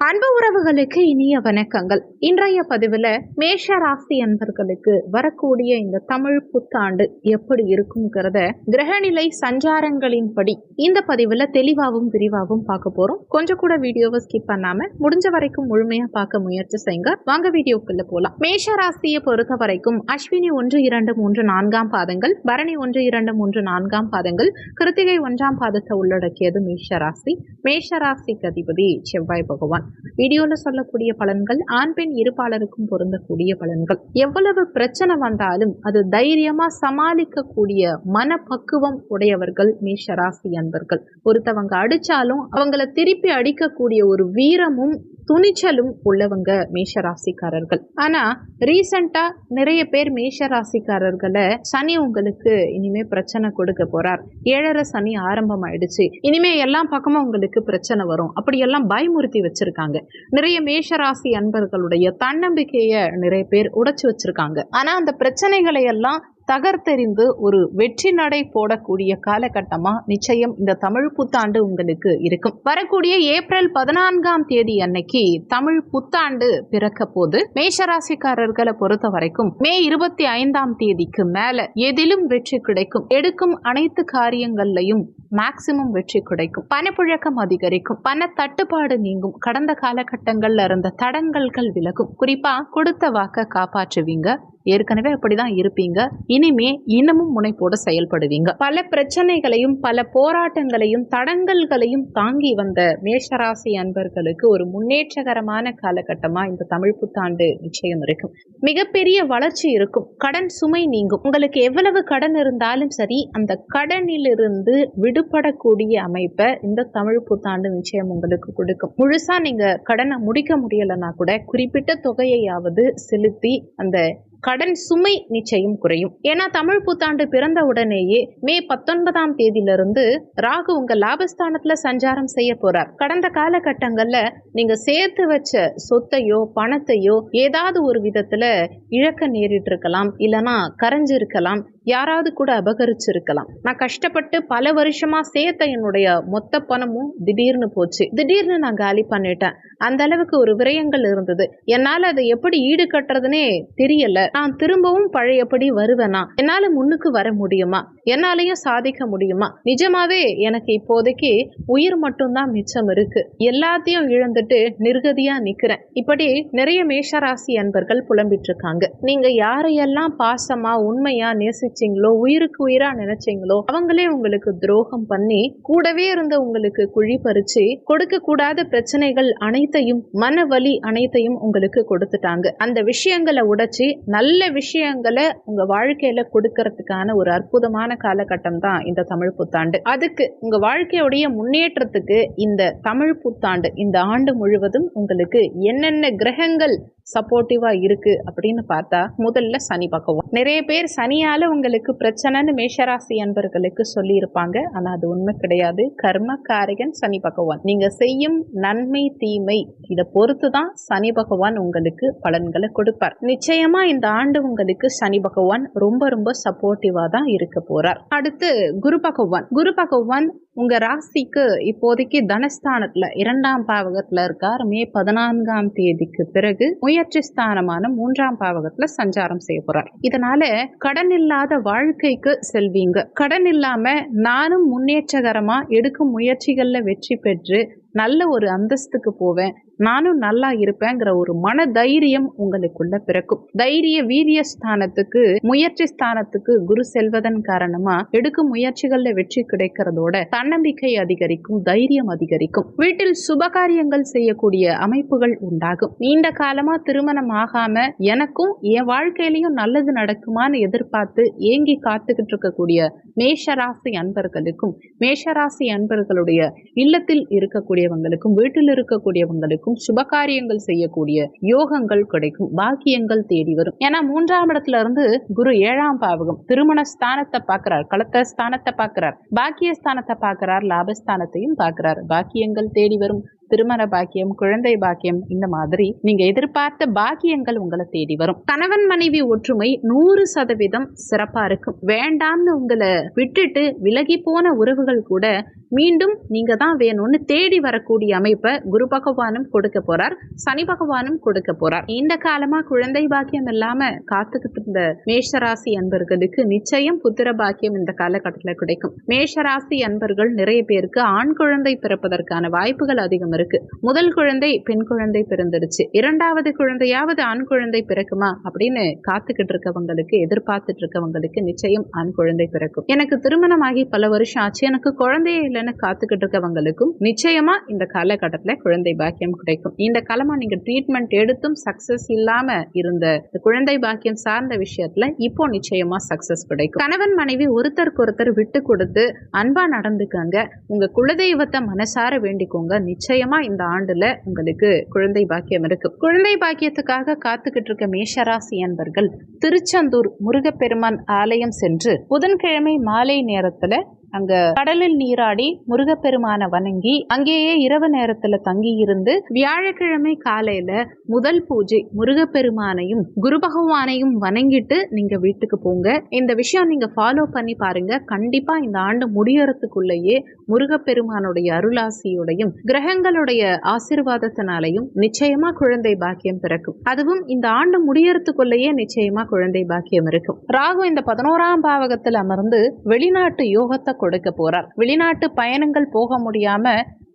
அன்பு உறவுகளுக்கு இனிய வணக்கங்கள். இன்றைய பதிவில் மேஷ ராசி அன்பர்களுக்கு வரக்கூடிய இந்த தமிழ் புத்தாண்டு எப்படி இருக்குங்கிறத கிரகநிலை சஞ்சாரங்களின்படி இந்த பதிவில் தெளிவாகவும் விரிவாகவும் பார்க்க போறோம். கொஞ்சம் கூட வீடியோவை ஸ்கிப் பண்ணாம முடிஞ்ச வரைக்கும் முழுமையா பார்க்க முயற்சி செய்யுங்க. வாங்க வீடியோக்குள்ள போலாம். மேஷ ராசியை பொறுத்த வரைக்கும் அஸ்வினி ஒன்று இரண்டு மூன்று நான்காம் பாதங்கள் பரணி ஒன்று இரண்டு மூன்று நான்காம் பாதங்கள் கிருத்திகை ஒன்றாம் பாதத்தை உள்ளடக்கியது மேஷ ராசி மேஷ ராசிக்கு அதிபதி செவ்வாய் பகவான். வீடியோல சொல்லக்கூடிய பலன்கள் ஆண் பெண் இருப்பாளருக்கும் பொருந்தக்கூடிய பலன்கள். எவ்வளவு பிரச்சனை வந்தாலும் அது தைரியமா சமாளிக்கக்கூடிய மனப்பக்குவம் உடையவர்கள் மேஷராசி அன்பர்கள். ஒருத்தவங்க அடிச்சாலும் அவங்கள திருப்பி அடிக்கக்கூடிய ஒரு வீரமும் துணிச்சலும் உள்ளவங்க மேஷராசிக்காரர்கள். ஆனா ரீசண்டா நிறைய பேர் மேஷராசிக்காரர்களை சனி உங்களுக்கு இனிமே பிரச்சனை கொடுக்க போறார். ஏழரை சனி ஆரம்பம் ஆயிடுச்சு இனிமே எல்லா பக்கமும் உங்களுக்கு பிரச்சனை வரும். அப்படியெல்லாம் பயமுறுத்தி வச்சிருக்காங்க. நிறைய மேஷராசி அன்பர்களுடைய தன்னம்பிக்கைய நிறைய பேர் உடைச்சு வச்சிருக்காங்க. ஆனா அந்த பிரச்சனைகளை எல்லாம் தகர்த்தெறிந்து ஒரு வெற்றி நடை போடக்கூடிய காலகட்டமா நிச்சயம் இந்த தமிழ் புத்தாண்டு உங்களுக்கு இருக்கும். வரக்கூடிய ஏப்ரல் பதினான்காம் தேதி அன்னைக்கு தமிழ் புத்தாண்டு பிறக்க போது மேஷராசிக்காரர்களை பொறுத்த வரைக்கும் மே இருபத்தி ஐந்தாம் தேதிக்கு மேல எதிலும் வெற்றி கிடைக்கும். எடுக்கும் அனைத்து காரியங்கள்லையும் மேக்சிமம் வெற்றி கிடைக்கும். பணப்புழக்கம் அதிகரிக்கும். பண தட்டுப்பாடு நீங்கும். கடந்த காலகட்டங்கள்ல இருந்த தடங்கல்கள் விலகும். குறிப்பா கொடுத்த வாக்க காப்பாற்றுவீங்க. ஏற்கனவே அப்படிதான் இருப்பீங்க. இனிமே இன்னமும் முனைப்போட செயல்படுவீங்க. பல பிரச்சனைகளையும் பல போராட்டங்களையும் தடங்கல்களையும் தாங்கி வந்த மேஷராசி அன்பர்களுக்கு ஒரு முன்னேற்றகரமான காலகட்டமா இந்த தமிழ் புத்தாண்டு நிச்சயம் இருக்கும். மிகப்பெரிய வளர்ச்சி இருக்கும். கடன் சுமை நீங்கும். உங்களுக்கு எவ்வளவு கடன் இருந்தாலும் சரி அந்த கடனிலிருந்து விடுபடக்கூடிய அமைப்பை இந்த தமிழ் புத்தாண்டு நிச்சயம் உங்களுக்கு கொடுக்கும். முழுசா நீங்க கடனை முடிக்க முடியலன்னா கூட குறிப்பிட்ட தொகையையாவது செலுத்தி அந்த கடன் சுமை நிச்சயம் குறையும். ஏன்னா தமிழ் புத்தாண்டு பிறந்த உடனேயே மே பத்தொன்பதாம் தேதியிலிருந்து ராகு உங்க லாபஸ்தானத்துல சஞ்சாரம் செய்ய போறார். கடந்த காலகட்டங்கள்ல நீங்க சேர்த்து வச்ச சொத்தையோ பணத்தையோ ஏதாவது ஒரு விதத்துல இழக்க நேரிட்டு இருக்கலாம் இல்லனா கரைஞ்சிருக்கலாம். யாராவது கூட அபகரிச்சிருக்கலாம். நான் கஷ்டப்பட்டு பல வருஷமா சேர்த்த என்னுடைய மொத்த பணமும் திடீர்னு போச்சு. திடீர்னு நான் காலி பண்ணிட்டேன். அந்த அளவுக்கு ஒரு விரயங்கள் இருந்தது. என்னால அதை எப்படி ஈடு கட்டுறதுனே தெரியல. நான் திரும்பவும் பழையபடி வருவேனா? என்னால முன்னுக்கு வர முடியுமா? என்னாலையும் சாதிக்க முடியுமா? நிஜமாவே எனக்கு இப்போதைக்கு உயிர் மட்டும்தான் மிச்சம் இருக்கு. எல்லாத்தையும் இழந்துட்டு நிர்கதியா நிக்கிறேன். இப்படி நிறைய மேஷராசி அன்பர்கள் புலம்பிட்டு இருக்காங்க நீங்க யாரையெல்லாம் பாசமா உண்மையா நேசிச்சீங்களோ உயிருக்கு உயிரா நினைச்சீங்களோ அவங்களே உங்களுக்கு துரோகம் பண்ணி கூடவே இருந்த உங்களுக்கு குழி பறிச்சு கொடுக்க கூடாத பிரச்சனைகள் அனைத்தையும் மன வலி அனைத்தையும் உங்களுக்கு கொடுத்துட்டாங்க. அந்த விஷயங்களை உடைச்சு நல்ல நல்ல விஷயங்களை உங்க வாழ்க்கையில கொடுக்கறதுக்கான ஒரு அற்புதமான காலகட்டம் தான் இந்த தமிழ் புத்தாண்டு. அதுக்கு உங்க வாழ்க்கையுடைய முன்னேற்றத்துக்கு இந்த தமிழ் புத்தாண்டு இந்த ஆண்டு முழுவதும் உங்களுக்கு என்னென்ன கிரகங்கள் சப்போர்ட்டிவா இருக்கு அப்படின்னு பார்த்தா முதல்ல சனி பகவான். நிறைய பேர் சனியால உங்களுக்கு பிரச்சனைன்னு மேஷராசி அன்பர்களுக்கு சொல்லி இருப்பாங்க ஆனா அது உண்மை கிடையாது. கர்ம காரகன் சனி பகவான். நீங்க செய்யும் நன்மை தீமை இதை பொறுத்து தான் சனி பகவான் உங்களுக்கு பலன்களை கொடுப்பார். நிச்சயமா இந்த ஆண்டு உங்களுக்கு சனி பகவான் ரொம்ப ரொம்ப சப்போர்ட்டிவா தான் இருக்க போறார். அடுத்து குரு பகவான். குரு பகவான் உங்க ராசிக்கு இப்போதைக்கு தனஸ்தானத்துல இரண்டாம் பாவகத்துல இருக்கார். மே பதினான்காம் தேதிக்கு பிறகு முயற்சி ஸ்தானமான மூன்றாம் பாவகத்துல சஞ்சாரம் செய்ய போறார். இதனால கடன் இல்லாத வாழ்க்கைக்கு செல்வீங்க. கடன் இல்லாம நானும் முன்னேற்றகரமா எடுக்கும் முயற்சிகள்ல வெற்றி பெற்று நல்ல ஒரு அந்தஸ்துக்கு போவேன். நானும் நல்லா இருப்பேங்கிற ஒரு மன தைரியம் உங்களுக்குள்ள பிறக்கும். தைரிய வீரிய ஸ்தானத்துக்கு முயற்சி ஸ்தானத்துக்கு குரு செல்வதன் காரணமா எடுக்கும் முயற்சிகள்ல வெற்றி கிடைக்கிறதோட தன்னம்பிக்கை அதிகரிக்கும் தைரியம் அதிகரிக்கும். வீட்டில் சுபகாரியங்கள் செய்யக்கூடிய அமைப்புகள் உண்டாகும். நீண்ட காலமா திருமணம் ஆகாம எனக்கும் என் வாழ்க்கையிலையும் நல்லது நடக்குமான்னு எதிர்பார்த்து ஏங்கி காத்துக்கிட்டு இருக்கக்கூடிய மேஷராசி அன்பர்களுக்கும் மேஷராசி அன்பர்களுடைய இல்லத்தில் இருக்கக்கூடியவங்களுக்கும் வீட்டில் இருக்கக்கூடியவங்களுக்கும் சுபகாரியங்கள் செய்யக்கூடிய யோகங்கள் கிடைக்கும் பாக்கியங்கள் தேடி வரும். ஏன்னா மூன்றாம் இடத்துல இருந்து குரு ஏழாம் பாவகம் திருமண ஸ்தானத்தை பார்க்கிறார் களத்த ஸ்தானத்தை பார்க்கிறார் பாக்கிய ஸ்தானத்தை பார்க்கிறார் லாபஸ்தானத்தையும் பார்க்கிறார். பாக்கியங்கள் தேடி வரும். திருமண பாக்கியம் குழந்தை பாக்கியம் இந்த மாதிரி நீங்க எதிர்பார்த்த பாக்கியங்கள் உங்களை தேடி வரும். கணவன் மனைவி ஒற்றுமை நூறு சதவீதம் சிறப்பா இருக்கும். வேண்டாம்னு உங்களை விட்டுட்டு விலகி போன உறவுகள் கூட மீண்டும் நீங்க தான் வேணும்னு தேடி வரக்கூடிய அமைப்பை குரு பகவானும் கொடுக்க போறார் சனி பகவானும் கொடுக்க போறார். இந்த காலமா குழந்தை பாக்கியம் இல்லாம காத்துக்கிட்டு இருந்த மேஷராசி அன்பர்களுக்கு நிச்சயம் புத்திர பாக்கியம் இந்த காலகட்டத்தில் கிடைக்கும். மேஷராசி அன்பர்கள் நிறைய பேருக்கு ஆண் குழந்தை பிறப்பதற்கான வாய்ப்புகள் அதிகம் இருக்கு. முதல் குழந்தை பெண் குழந்தை பிறந்துடுச்சு. இரண்டாவது குழந்தையாவது ஆண் குழந்தை பிறக்குமா? அப்படின்னு காத்துக்கிட்டு இருக்கவங்களுக்கு எதிர்பார்த்துட்டு இருக்கவங்களுக்கு நிச்சயம் ஆண் குழந்தை பிறக்கும். எனக்கு திருமணமாகி பல வருஷம் ஆச்சு. எனக்கு குழந்தையே இல்லைன்னு காத்துக்கிட்டு இருக்கவங்களுக்கும் நிச்சயமா இந்த காலகட்டத்தில் குழந்தை பாக்கியம் கிடைக்கும். இந்த காலமா நீங்க ட்ரீட்மெண்ட் எடுத்தும் சக்சஸ் இல்லாம இருந்த குழந்தை பாக்கியம் சார்ந்த விஷயத்துல இப்போ நிச்சயமா சக்சஸ் கிடைக்கும். கணவன் மனைவி ஒருத்தருக்கு ஒருத்தர் விட்டு கொடுத்து அன்பா நடந்துக்கங்க. உங்க குலதெய்வத்தை மனசார வேண்டிக்கோங்க. நிச்சயமா இந்த ஆண்டுல உங்களுக்கு குழந்தை பாக்கியம் இருக்கு. குழந்தை பாக்கியத்துக்காக காத்துக்கிட்டு இருக்க மேஷராசி அன்பர்கள் திருச்செந்தூர் முருகப்பெருமான் ஆலயம் சென்று புதன்கிழமை மாலை நேரத்துல அங்க கடலில் நீராடி முருகப்பெருமான வணங்கி அங்கேயே இரவு நேரத்துல தங்கி இருந்து வியாழக்கிழமை காலையில முதல் பூஜை முருகப்பெருமானையும் குரு பகவானையும் வணங்கிட்டு நீங்க வீட்டுக்கு போங்க. இந்த விஷயம் நீங்க ஃபாலோ பண்ணி பாருங்க. கண்டிப்பா இந்த ஆண்டு முடியறதுக்குள்ளேயே முருகப்பெருமானுடைய அருளாசியோடையும் கிரகங்களுடைய ஆசிர்வாதத்தினாலையும் நிச்சயமா குழந்தை பாக்கியம் பிறக்கும். அதுவும் இந்த ஆண்டு முடியறதுக்குள்ளேயே நிச்சயமா குழந்தை பாக்கியம் இருக்கும். ராகு இந்த பதினோராம் பாவகத்தில் அமர்ந்து வெளிநாட்டு யோகத்தை கொடுக்க போறார். வெளிநாட்டு பயணங்கள் போக முடியாம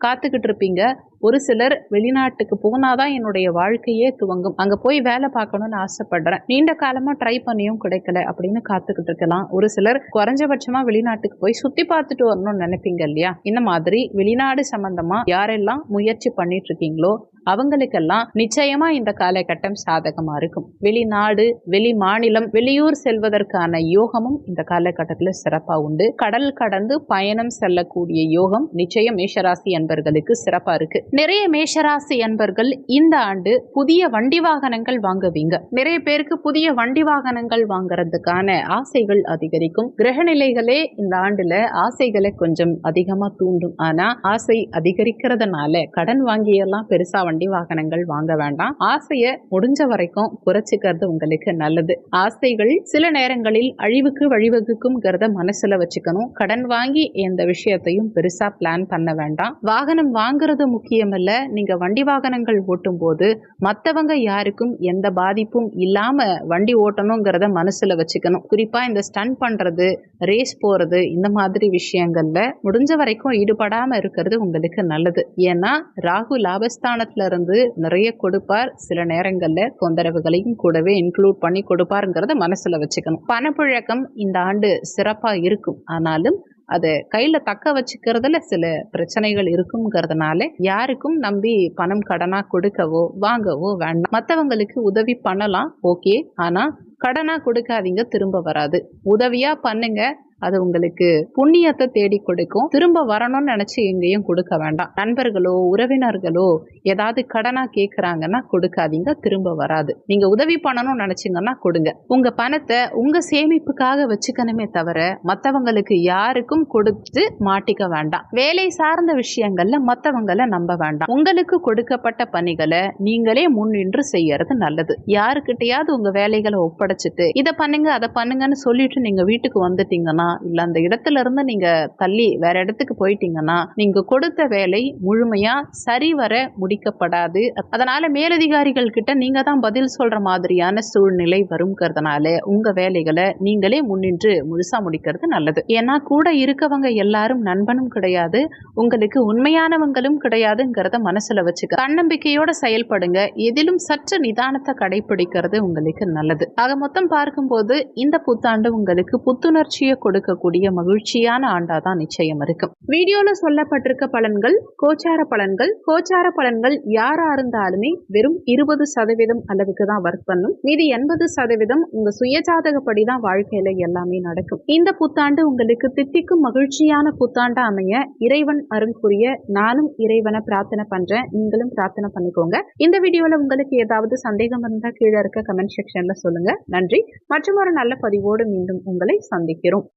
காத்துக்கிட்டு இருப்பீங்க. ஒரு சிலர் வெளிநாட்டுக்கு போனாதான் என்னுடைய வாழ்க்கையே துவங்கும். அங்க போய் வேலை பார்க்கணும்னு ஆசைப்படுறேன். நீண்ட காலமா ட்ரை பண்ணியும் கிடைக்கல அப்படின்னு காத்துக்கிட்டு இருக்கலாம். ஒரு சிலர் குறைஞ்சபட்சமா வெளிநாட்டுக்கு போய் சுத்தி பார்த்துட்டு வரணும்னு நினைப்பீங்க இல்லையா? இந்த மாதிரி வெளிநாடு சம்பந்தமா யாரெல்லாம் முயற்சி பண்ணிட்டு இருக்கீங்களோ அவங்களுக்கெல்லாம் நிச்சயமா இந்த காலகட்டம் சாதகமா இருக்கும். வெளிநாடு வெளி மாநிலம் வெளியூர் செல்வதற்கான யோகமும் இந்த காலகட்டத்தில் சிறப்பா உண்டு. கடல் கடந்து பயணம் செல்லக்கூடிய யோகம் நிச்சயம் மேஷராசி அன்பர்களுக்கு சிறப்பா இருக்கு. நிறைய மேஷராசி அன்பர்கள் இந்த ஆண்டு புதிய வண்டி வாகனங்கள் வாங்குவீங்க. நிறைய பேருக்கு புதிய வண்டி வாகனங்கள் வாங்குறதுக்கான ஆசைகள் அதிகரிக்கும். கிரகநிலைகளே இந்த ஆண்டுல ஆசைகளை கொஞ்சம் அதிகமா தூண்டும். ஆனா ஆசை அதிகரிக்கிறதுனால கடன் வாங்கியெல்லாம் பெருசா வண்டி வண்டி வாகனங்கள் வாங்க வேண்டாம். ஆசையை முடிஞ்ச வரைக்கும் குறைச்சிக்கிறது உங்களுக்கு நல்லது. ஆசைகள் சில நேரங்களில் அழிவுக்கு வழிவகுக்கும்ங்கிறத மனசுல வச்சுக்கணும். கடன் வாங்கி எந்த விஷயத்தையும் பெருசா பிளான் பண்ண வேண்டாம். வாகனம் வாங்குறது முக்கியமல்ல. நீங்க வண்டி வாகனங்கள் ஓட்டும் போது மற்றவங்க யாருக்கும் எந்த பாதிப்பும் இல்லாம வண்டி ஓட்டணுங்கிறத மனசுல வச்சுக்கணும். குறிப்பா இந்த ஸ்டன் பண்றது ரேஸ் போறது இந்த மாதிரி விஷயங்கள்ல முடிஞ்ச வரைக்கும் ஈடுபடாம இருக்கிறது உங்களுக்கு நல்லது. ஏன்னா ராகு லாபஸ்தானத்துல இருந்து நிறைய கொடுப்பார். சில நேரங்களில் தொந்தரவுகளையும் கூடவே இன்க்ளூட் பண்ணி கொடுப்பாருங்கிறத மனசில் வச்சுக்கணும். பணப்புழக்கம் இந்த ஆண்டு சிறப்பாக இருக்கும். ஆனாலும் அதை கையில் தக்க வச்சுக்கிறதுல சில பிரச்சனைகள் இருக்குங்கிறதுனால யாருக்கும் நம்பி பணம் கடனாக கொடுக்கவோ வாங்கவோ வேண்டாம். மற்றவங்களுக்கு உதவி பண்ணலாம் ஓகே. ஆனால் கடனா கொடுக்காதீங்க திரும்ப வராது. உதவியா பண்ணுங்க அது உங்களுக்கு புண்ணியத்தை தேடி கொடுக்கும். திரும்ப வரணும்னு நினைச்சு எங்கேயும் கொடுக்க வேண்டாம். நண்பர்களோ உறவினர்களோ ஏதாவது கடனா கேட்குறாங்கன்னா கொடுக்காதீங்க திரும்ப வராது. நீங்க உதவி பண்ணணும்னு நினைச்சீங்கன்னா கொடுங்க. உங்க பணத்தை உங்க சேமிப்புக்காக வச்சுக்கணுமே தவிர மற்றவங்களுக்கு யாருக்கும் கொடுத்து மாட்டிக்க வேண்டாம். வேலை சார்ந்த விஷயங்கள்ல மற்றவங்களை நம்ப வேண்டாம். உங்களுக்கு கொடுக்கப்பட்ட பணிகளை நீங்களே முன்னின்று செய்யறது நல்லது. யாருக்கிட்டையாவது உங்க வேலைகளை ஒப்படைச்சிட்டு இதை பண்ணுங்க அதை பண்ணுங்கன்னு சொல்லிட்டு நீங்க வீட்டுக்கு வந்துட்டீங்கன்னா இல்ல அந்த இடத்துல இருந்து நீங்க தள்ளி வேற இடத்துக்கு போயிட்டீங்கன்னா நீங்க கொடுத்த வேலை முழுமையா சரிவர முடிக்கப்படாது. அதனால மேலதிகாரிகள் கிட்ட நீங்க தான் பதில் சொல்ற மாதிரியான சூழ்நிலை வருங்கிறதுனால உங்க வேலைகளை நீங்களே முன்னின்று முழுசா முடிக்கிறது நல்லது. ஏன்னா கூட இருக்கவங்க எல்லாரும் நண்பனும் கிடையாது உங்களுக்கு உண்மையானவங்களும் கிடையாதுங்கிறத மனசுல வச்சுக்க. தன்னம்பிக்கையோட செயல்படுங்க. எதிலும் சற்று நிதானத்தை கடைபிடிக்கிறது உங்களுக்கு நல்லது. ஆக மொத்தம் பார்க்கும்போது இந்த புத்தாண்டு உங்களுக்கு புத்துணர்ச்சியை கொடுக்கக்கூடிய மகிழ்ச்சியான ஆண்டா தான் நிச்சயம் இருக்கும். வீடியோல சொல்லப்பட்டிருக்க பலன்கள் கோச்சார பலன்கள். கோச்சார பலன்கள் யாரா இருந்தாலுமே வெறும் இருபது சதவீதம் அளவுக்கு தான் ஒர்க் பண்ணும். மீதி எண்பது சதவீதம் உங்க சுயஜாதகப்படி தான் வாழ்க்கையில எல்லாமே நடக்கும். இந்த புத்தாண்டு உங்களுக்கு தித்திக்கும் மகிழ்ச்சியான புத்தாண்டா அமைய இறைவன் அருள் புரிய நானும் இறைவனை பிரார்த்தனை பண்றேன். நீங்களும் பிரார்த்தனை பண்ணிக்கோங்க. இந்த வீடியோல உங்களுக்கு ஏதாவது சந்தேகம் இருந்தா கீழே இருக்க கமெண்ட் செக்ஷன்ல சொல்லுங்க. நன்றி. மற்றும் ஒரு நல்ல பதிவோடு மீண்டும் உங்களை சந்திக்கிறோம்.